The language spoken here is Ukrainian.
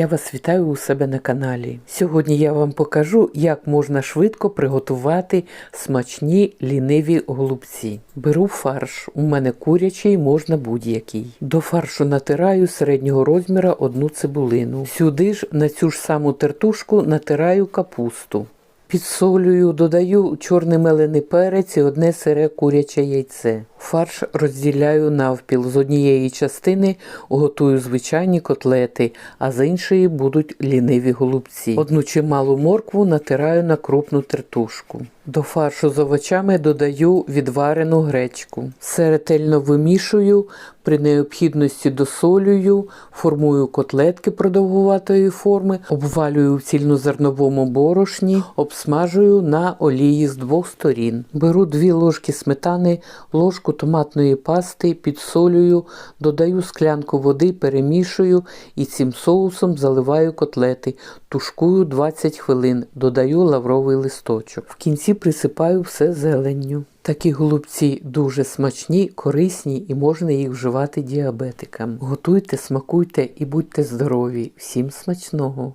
Я вас вітаю у себе на каналі. Сьогодні я вам покажу, як можна швидко приготувати смачні ліниві голубці. Беру фарш, у мене курячий, можна будь-який. До фаршу натираю середнього розміру одну цибулину. Сюди ж на цю ж саму тертушку натираю капусту. Підсолюю, додаю чорний мелений перець і одне сире куряче яйце. Фарш розділяю навпіл. З однієї частини готую звичайні котлети, а з іншої будуть ліниві голубці. Одну чималу моркву натираю на крупну тертушку. До фаршу з овочами додаю відварену гречку. Все ретельно вимішую, при необхідності досолюю, формую котлетки продовгуватої форми, обвалюю в цільнозерновому борошні, обсмажую на олії з двох сторін. Беру дві ложки сметани, ложку томатної пасти, підсолюю, додаю склянку води, перемішую і цим соусом заливаю котлети, тушкую 20 хвилин, додаю лавровий листочок. В кінці присипаю все зеленню. Такі голубці дуже смачні, корисні і можна їх вживати діабетикам. Готуйте, смакуйте і будьте здорові. Всім смачного!